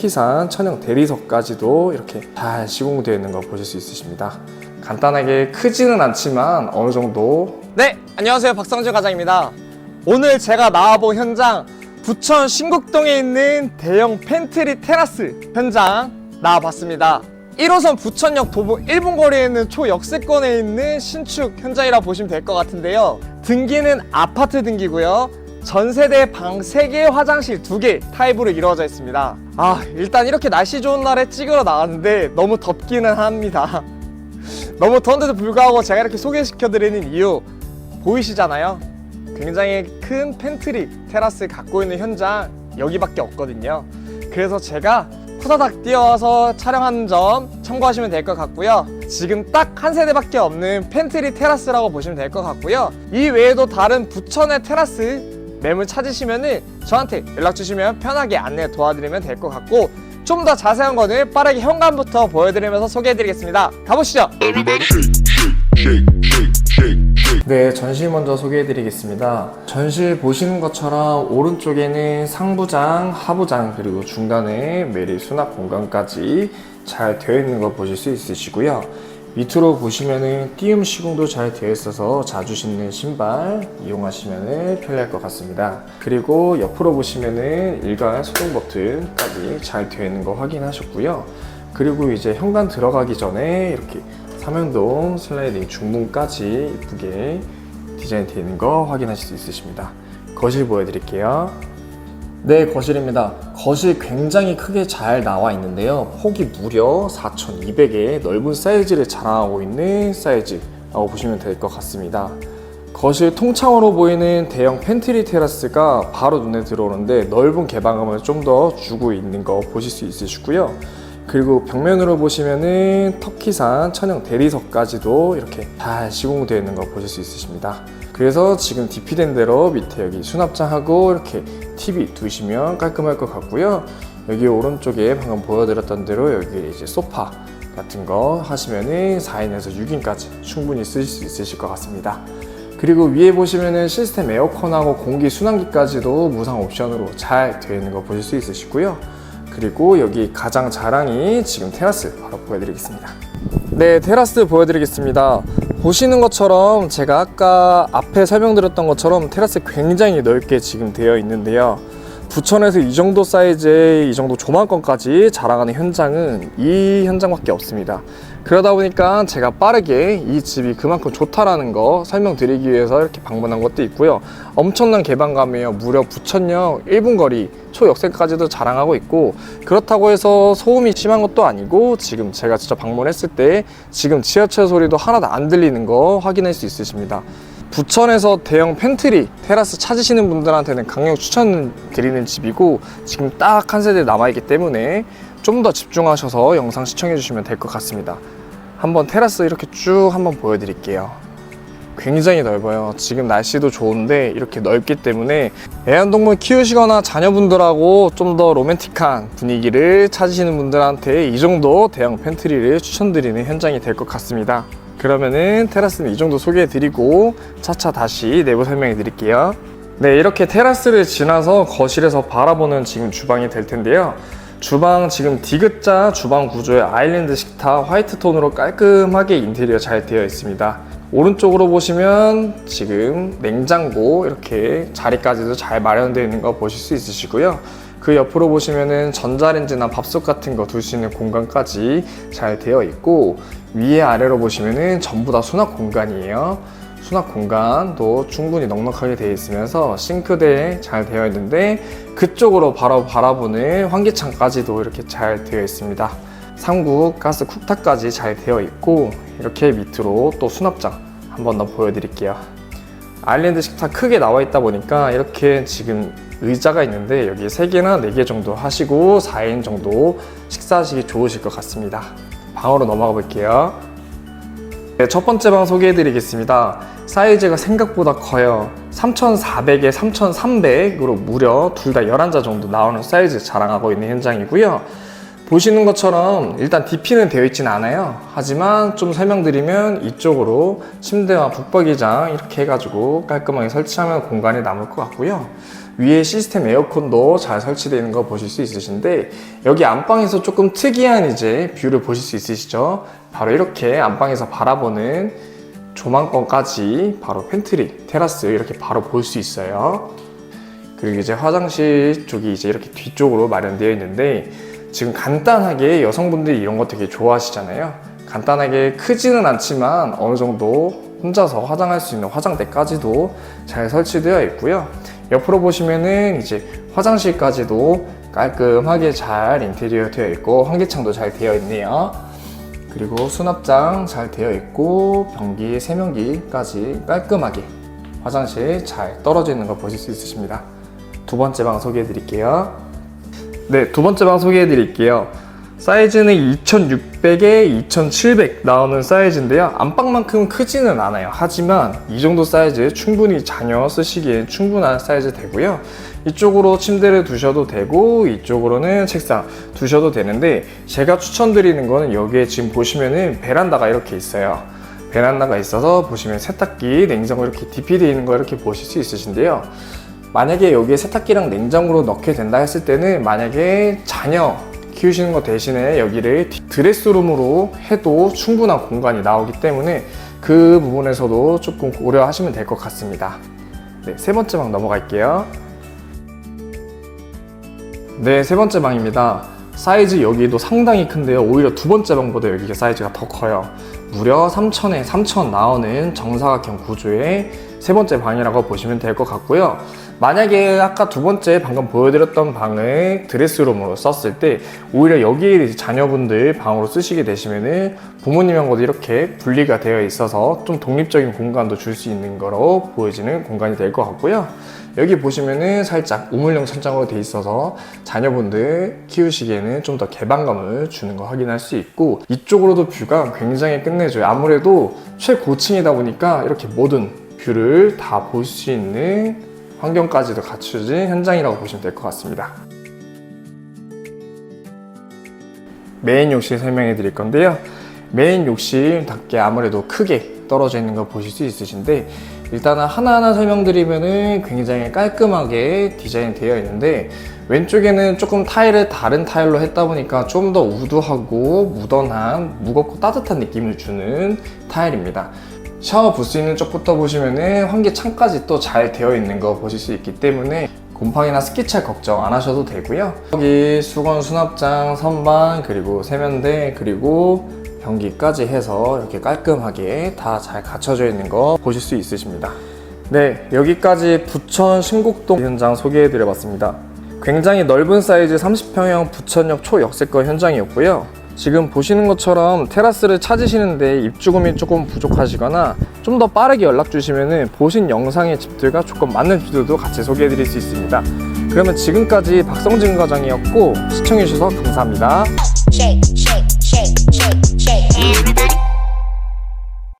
터키산 천연 대리석까지도 이렇게 잘 시공되어 있는 거 보실 수 있으십니다. 간단하게 크지는 않지만 어느 정도 네, 안녕하세요. 박성준 과장입니다. 오늘 제가 나와본 현장, 부천 신곡동에 있는 대형 팬트리 테라스 현장 나와봤습니다. 1호선 부천역 도보 1분 거리에 있는 초역세권에 있는 신축 현장이라 보시면 될 것 같은데요. 등기는 아파트 등기고요. 전 세대 방 3개, 화장실 2개 타입으로 이루어져 있습니다. 아, 일단 이렇게 날씨 좋은 날에 찍으러 나왔는데 너무 덥기는 합니다. 너무 더운데도 불구하고 제가 이렇게 소개시켜드리는 이유 보이시잖아요. 굉장히 큰 팬트리 테라스 갖고 있는 현장 여기밖에 없거든요. 그래서 제가 후다닥 뛰어와서 촬영하는 점 참고하시면 될 것 같고요. 지금 딱 한 세대밖에 없는 팬트리 테라스라고 보시면 될 것 같고요. 이 외에도 다른 부천의 테라스 매물 찾으시면은 저한테 연락 주시면 편하게 안내 도와드리면 될 것 같고 좀 더 자세한 거는 빠르게 현관부터 보여드리면서 소개해드리겠습니다. 가보시죠. Everybody shake, shake, shake, shake, shake. 네, 전실 먼저 소개해 드리겠습니다. 전실 보시는 것처럼 오른쪽에는 상부장, 하부장, 그리고 중간에 매립 수납 공간까지 잘 되어 있는 거 보실 수 있으시고요. 밑으로 보시면은 띄움 시공도 잘 되어 있어서 자주 신는 신발 이용하시면 편리할 것 같습니다. 그리고 옆으로 보시면은 일괄 소동 버튼까지 잘 되어 있는 거 확인하셨고요. 그리고 이제 현관 들어가기 전에 이렇게 삼연동 슬라이딩 중문까지 이쁘게 디자인 되어 있는 거 확인하실 수 있으십니다. 거실 보여드릴게요. 네, 거실입니다. 거실 굉장히 크게 잘 나와 있는데요. 폭이 무려 4200의 넓은 사이즈를 자랑하고 있는 사이즈라고 보시면 될 것 같습니다. 거실 통창으로 보이는 대형 팬트리 테라스가 바로 눈에 들어오는데 넓은 개방감을 좀 더 주고 있는 거 보실 수 있으시고요. 그리고 벽면으로 보시면은 터키산 천연 대리석까지도 이렇게 잘 시공되어 있는 거 보실 수 있으십니다. 그래서 지금 DP된 대로 밑에 여기 수납장하고 이렇게 TV 두시면 깔끔할 것 같고요. 여기 오른쪽에 방금 보여드렸던 대로 여기 이제 소파 같은 거 하시면은 4인에서 6인까지 충분히 쓰실 수 있으실 것 같습니다. 그리고 위에 보시면은 시스템 에어컨하고 공기 순환기까지도 무상 옵션으로 잘 되어 있는 거 보실 수 있으시고요. 그리고 여기 가장 자랑이 지금 테라스 바로 보여드리겠습니다. 네, 테라스 보여드리겠습니다. 보시는 것처럼 제가 아까 앞에 설명드렸던 것처럼 테라스 굉장히 넓게 지금 되어 있는데요. 부천에서 이 정도 사이즈의 이 정도 조망권까지 자랑하는 현장은 이 현장밖에 없습니다. 그러다 보니까 제가 빠르게 이 집이 그만큼 좋다라는 거 설명드리기 위해서 이렇게 방문한 것도 있고요. 엄청난 개방감이에요. 무려 부천역 1분 거리 초역세까지도 자랑하고 있고 그렇다고 해서 소음이 심한 것도 아니고 지금 제가 직접 방문했을 때 지금 지하철 소리도 하나도 안 들리는 거 확인할 수 있으십니다. 부천에서 대형 팬트리 테라스 찾으시는 분들한테는 강력 추천 드리는 집이고 지금 딱 한 세대 남아있기 때문에 좀 더 집중하셔서 영상 시청해 주시면 될 것 같습니다. 한번 테라스 이렇게 쭉 한번 보여드릴게요. 굉장히 넓어요. 지금 날씨도 좋은데 이렇게 넓기 때문에 애완동물 키우시거나 자녀분들하고 좀 더 로맨틱한 분위기를 찾으시는 분들한테 이 정도 대형 팬트리를 추천드리는 현장이 될 것 같습니다. 그러면은 테라스는 이 정도 소개해 드리고 차차 다시 내부 설명해 드릴게요. 네, 이렇게 테라스를 지나서 거실에서 바라보는 지금 주방이 될 텐데요. 주방 지금 디귿자 주방 구조의 아일랜드 식탁 화이트 톤으로 깔끔하게 인테리어 잘 되어 있습니다. 오른쪽으로 보시면 지금 냉장고 이렇게 자리까지도 잘 마련되어 있는 거 보실 수 있으시고요. 그 옆으로 보시면은 전자레인지나 밥솥 같은 거 둘 수 있는 공간까지 잘 되어 있고 위에 아래로 보시면은 전부 다 수납 공간이에요. 수납 공간도 충분히 넉넉하게 되어 있으면서 싱크대 잘 되어 있는데 그쪽으로 바로 바라보는 환기창까지도 이렇게 잘 되어 있습니다. 삼국 가스 쿡탑까지 잘 되어 있고 이렇게 밑으로 또 수납장 한 번 더 보여드릴게요. 아일랜드 식탁 크게 나와 있다 보니까 이렇게 지금 의자가 있는데 여기 3개나 4개 정도 하시고 4인 정도 식사하시기 좋으실 것 같습니다. 방으로 넘어가 볼게요. 네, 첫 번째 방 소개해 드리겠습니다. 사이즈가 생각보다 커요. 3,400에 3,300으로 무려 둘 다 11자 정도 나오는 사이즈 자랑하고 있는 현장이고요. 보시는 것처럼 일단 DP는 되어 있진 않아요. 하지만 좀 설명드리면 이쪽으로 침대와 북박이장 이렇게 해가지고 깔끔하게 설치하면 공간이 남을 것 같고요. 위에 시스템 에어컨도 잘 설치되어 있는 거 보실 수 있으신데 여기 안방에서 조금 특이한 이제 뷰를 보실 수 있으시죠? 바로 이렇게 안방에서 바라보는 조망권까지 바로 팬트리, 테라스 이렇게 바로 볼 수 있어요. 그리고 이제 화장실 쪽이 이제 이렇게 뒤쪽으로 마련되어 있는데 지금 간단하게 여성분들이 이런 거 되게 좋아하시잖아요. 간단하게 크지는 않지만 어느 정도 혼자서 화장할 수 있는 화장대까지도 잘 설치되어 있고요. 옆으로 보시면은 이제 화장실까지도 깔끔하게 잘 인테리어 되어 있고 환기창도 잘 되어 있네요. 그리고 수납장 잘 되어 있고 변기, 세면기까지 깔끔하게 화장실 잘 떨어져 있는 거 보실 수 있으십니다. 두 번째 방 소개해 드릴게요. 네, 두 번째 방 소개해 드릴게요. 사이즈는 2600에 2700 나오는 사이즈인데요. 안방만큼 크지는 않아요. 하지만 이 정도 사이즈 충분히 자녀 쓰시기에 충분한 사이즈 되고요. 이쪽으로 침대를 두셔도 되고 이쪽으로는 책상 두셔도 되는데 제가 추천드리는 거는 여기에 지금 보시면은 베란다가 이렇게 있어요. 베란다가 있어서 보시면 세탁기, 냉장고 이렇게 DP 되어 있는 거 이렇게 보실 수 있으신데요. 만약에 여기에 세탁기랑 냉장고로 넣게 된다 했을 때는 만약에 자녀 키우시는 거 대신에 여기를 드레스룸으로 해도 충분한 공간이 나오기 때문에 그 부분에서도 조금 고려하시면 될 것 같습니다. 네, 세 번째 방 넘어갈게요. 네, 세 번째 방입니다. 사이즈 여기도 상당히 큰데요. 오히려 두 번째 방보다 여기가 사이즈가 더 커요. 무려 3천에 3천 나오는 정사각형 구조의 세 번째 방이라고 보시면 될 것 같고요. 만약에 아까 두 번째 방금 보여드렸던 방을 드레스룸으로 썼을 때 오히려 여기에 이제 자녀분들 방으로 쓰시게 되시면은 부모님하고도 이렇게 분리가 되어 있어서 좀 독립적인 공간도 줄 수 있는 거로 보여지는 공간이 될 것 같고요. 여기 보시면은 살짝 우물형 천장으로 돼 있어서 자녀분들 키우시기에는 좀 더 개방감을 주는 거 확인할 수 있고 이쪽으로도 뷰가 굉장히 끝내줘요. 아무래도 최고층이다 보니까 이렇게 모든 뷰를 다 볼 수 있는 환경까지도 갖춰진 현장이라고 보시면 될 것 같습니다. 메인 욕실 설명해 드릴 건데요. 메인 욕실답게 아무래도 크게 떨어져 있는 거 보실 수 있으신데 일단은 하나하나 설명드리면은 굉장히 깔끔하게 디자인 되어 있는데 왼쪽에는 조금 타일을 다른 타일로 했다 보니까 좀 더 우드하고 무던한 무겁고 따뜻한 느낌을 주는 타일입니다. 샤워 부스 있는 쪽부터 보시면은 환기창까지 또 잘 되어 있는 거 보실 수 있기 때문에 곰팡이나 스키찰 걱정 안 하셔도 되고요. 여기 수건 수납장, 선반, 그리고 세면대, 그리고 변기까지 해서 이렇게 깔끔하게 다 잘 갖춰져 있는 거 보실 수 있으십니다. 네, 여기까지 부천 신곡동 현장 소개해 드려봤습니다. 굉장히 넓은 사이즈 30평형 부천역 초역세권 현장이었고요. 지금 보시는 것처럼 테라스를 찾으시는데 입주금이 조금 부족하시거나 좀 더 빠르게 연락 주시면 보신 영상의 집들과 조금 맞는 집들도 같이 소개해 드릴 수 있습니다. 그러면 지금까지 박성진 과장이었고 시청해 주셔서 감사합니다.